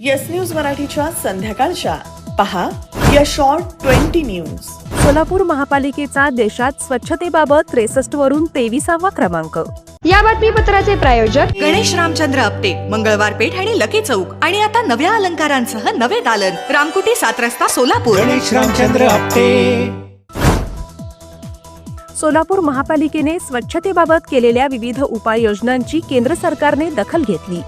Yes news मराठीच्या संध्याकाळच्या. पहा या शॉर्ट ट्वेंटी न्यूज सोलापूर महापालिकेचा देशात स्वच्छतेबाबत त्रेसष्ट वरून तेविसावा क्रमांक. या बातमीपत्राचे प्रायोजक गणेश रामचंद्र आपटे मंगळवार पेठ आणि लकी चौक. आणि आता नव्या अलंकारांसह नवे दालन. रामकुटी सात रस्ता सोलापूर. गणेश रामचंद्र आपटे. सोलापूर महापालिकेने स्वच्छतेबाबत केलेल्या विविध उपाययोजनांची केंद्र सरकारने दखल घेतली.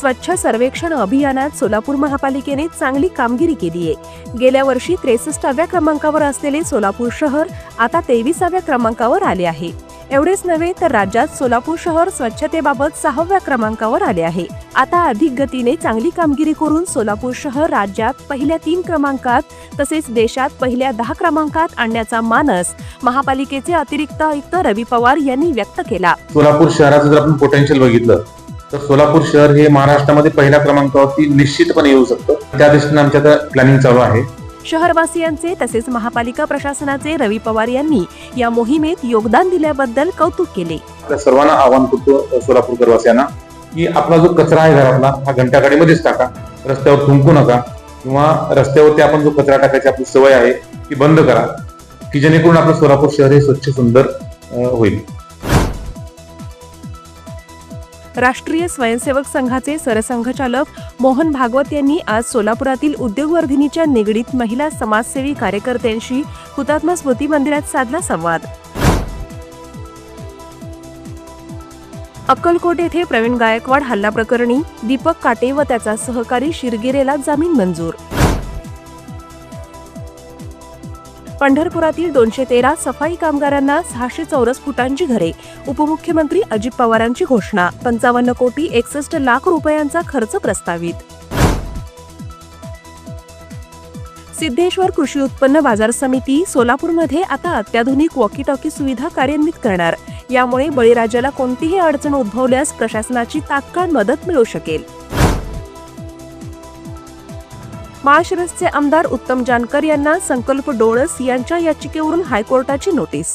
स्वच्छ सर्वेक्षण अभियानात सोलापूर महापालिकेने चांगली कामगिरी केली आहे. गेल्या वर्षी त्रेसष्टाव्या क्रमांकावर असलेले सोलापूर शहर आता तेविसाव्या क्रमांकावर आले आहे. एवढेच नव्हे तर राज्यात सोलापूर शहर स्वच्छतेबाबत सहाव्या क्रमांकावर आले आहे. आता अधिक गतीने चांगली कामगिरी करून सोलापूर शहर राज्यात पहिल्या तीन क्रमांकात तसेच देशात पहिल्या दहा क्रमांकात आणण्याचा मानस महापालिकेचे अतिरिक्त आयुक्त रवी पवार यांनी व्यक्त केला. सोलापूर शहराचं जर आपण पोटेन्शियल बघितलं तर सोलापूर शहर हे महाराष्ट्रामध्ये पहिल्या क्रमांकावरती निश्चितपणे येऊ शकतं. त्या दृष्टीने आमच्या आता प्लॅनिंग चालू आहे. शहरवासियांचे तसेच महापालिका प्रशासनाचे रवी पवार यांनी या मोहिमेत योगदान दिल्याबद्दल कौतुक केले. आपल्या सर्वांना आवाहन करतो अ, सोलापूरकर वासियांना की आपला जो कचरा आहे घरातला हा घंटागाडीमध्येच टाका. रस्त्यावर थुंकू नका. किंवा रस्त्यावरती आपण जो कचरा टाकायची आपली सवय आहे ती बंद करा की जेणेकरून आपलं सोलापूर शहर हे स्वच्छ सुंदर होईल. राष्ट्रीय स्वयंसेवक संघाचे सरसंघचालक मोहन भागवत यांनी आज सोलापुरातील उद्योगवर्धिनीच्या निगडीत महिला समाजसेवी कार्यकर्त्यांशी हुतात्मा स्मृती मंदिरात साधला संवाद. अक्कलकोट येथे प्रवीण गायकवाड हल्ला प्रकरणी दीपक काटे व त्याचा सहकारी शिरगिरेला जामीन मंजूर. पंढरपुरातील दोनशे तेरा सफाई कामगारांना सहाशे चौरस फुटांची घरे उपमुख्यमंत्री अजित पवारांची घोषणा पंचावन्न कोटी एकसष्ट लाख रुपयांचा खर्च प्रस्तावित. सिद्धेश्वर कृषी उत्पन्न बाजार समिती सोलापूरमध्ये आता अत्याधुनिक वॉकी टॉकी सुविधा कार्यान्वित करणार. यामुळे बळीराजाला कोणतीही अडचण उद्भवल्यास प्रशासनाची तात्काळ मदत मिळू शकेल. माळशिरसचे आमदार उत्तम जानकर यांना संकल्प डोळस यांच्या याचिकेवरून हायकोर्टाची नोटीस.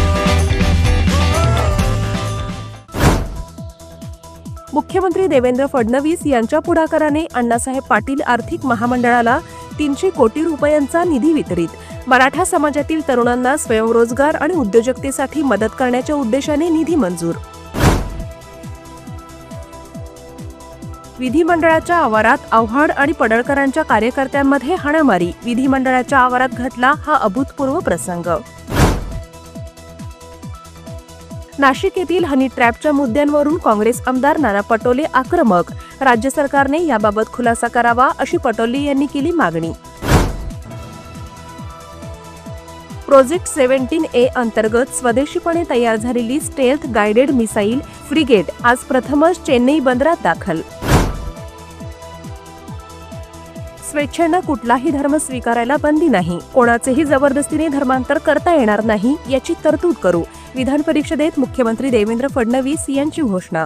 मुख्यमंत्री देवेंद्र फडणवीस यांच्या पुढाकाराने अण्णासाहेब पाटील आर्थिक महामंडळाला तीनशे कोटी रुपयांचा निधी वितरित. मराठा समाजातील तरुणांना स्वयंरोजगार आणि उद्योजकतेसाठी मदत करण्याच्या उद्देशाने निधी मंजूर. विधिमंडळाच्या आवारात आव्हाड आणि पडळकरांच्या कार्यकर्त्यांमध्ये हाणामारी. विधिमंडळाच्या आवारात घडला हा अभूतपूर्व प्रसंग. नाशिक येथील हनी ट्रॅपच्या मुद्द्यांवरून काँग्रेस आमदार नाना पटोले आक्रमक. राज्य सरकारने याबाबत खुलासा करावा अशी पटोले यांनी केली मागणी. प्रोजेक्ट सेव्हन्टीन ए अंतर्गत स्वदेशीपणे तयार झालेली स्टेल्थ गायडेड मिसाईल फ्रिगेट आज प्रथमच चेन्नई बंदरात दाखल. स्वेच्छेनं कुठलाही धर्म स्वीकारायला बंदी नाही. कोणाचेही जबरदस्तीने धर्मांतर करता येणार नाही याची तरतूद करू. विधान परिषदेत मुख्यमंत्री देवेंद्र फडणवीस यांची घोषणा.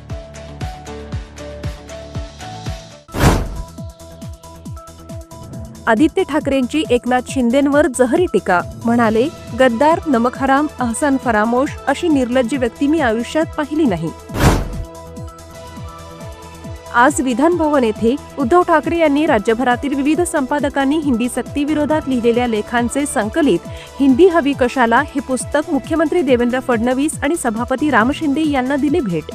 आदित्य ठाकरेंची एकनाथ शिंदेंवर जहरी टीका. म्हणाले गद्दार नमक हराम अहसान फरामोश अशी निर्लज्ज व्यक्ती मी आयुष्यात पाहिली नाही. आज विधान भवन येथे उद्धव ठाकरे यांनी राज्यभरातील विविध संपादकांनी हिंदी सक्ती विरोधात लिहिलेल्या लेखांचे संकलित हिंदी हवी कशाला हे पुस्तक मुख्यमंत्री देवेंद्र फडणवीस आणि सभापती राम शिंदे यांना दिले भेट.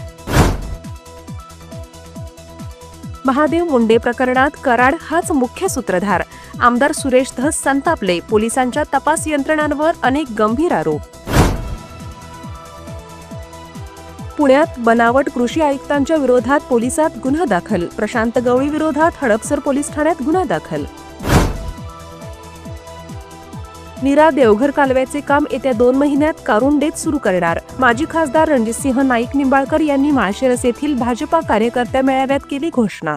महादेव मुंडे प्रकरणात कराड हाच मुख्य सूत्रधार. आमदार सुरेश धस संतापले. पोलिसांच्या तपास यंत्रणांवर अनेक गंभीर आरोप. पुण्यात बनावट कृषी आयुक्तांच्या विरोधात पोलिसात गुन्हा दाखल. प्रशांत गवळी विरोधात हडपसर पोलीस ठाण्यात गुन्हा दाखल. नीरा देवघर कालव्याचे काम येत्या दोन महिन्यात कारुंडेत सुरू करणार. माजी खासदार रणजितसिंह नाईक निंबाळकर यांनी माळशिरस येथील भाजपा कार्यकर्त्या मेळाव्यात केली घोषणा.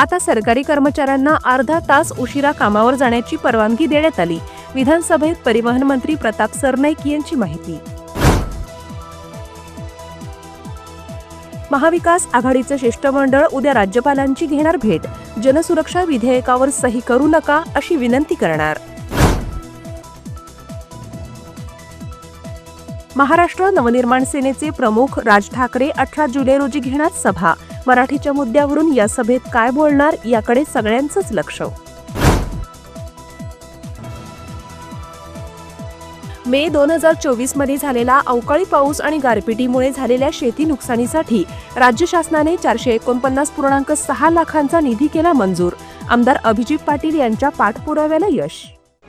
आता सरकारी कर्मचाऱ्यांना अर्धा तास उशिरा कामावर जाण्याची परवानगी देण्यात आली. विधानसभेत परिवहन मंत्री प्रताप सरनाईक यांची माहिती. महाविकास आघाडीचं शिष्टमंडळ उद्या राज्यपालांची घेणार भेट. जनसुरक्षा विधेयकावर सही करू नका अशी विनंती करणार. महाराष्ट्र नवनिर्माण सेनेचे प्रमुख राज ठाकरे अठरा जुलै रोजी घेणार सभा. मराठीच्या मुद्द्यावरून या सभेत काय बोलणार याकडे सगळ्यांचंच लक्ष. मे दोन हजार चोवीसमध्ये झालेला अवकाळी पाऊस आणि गारपिटीमुळे झालेल्या शेती नुकसानीसाठी राज्य शासनाने चारशे एकोणपन्नास पूर्णांक सहा लाखांचा निधी केला मंजूर. आमदार अभिजित पाटील यांच्या पाठपुराव्याला यश.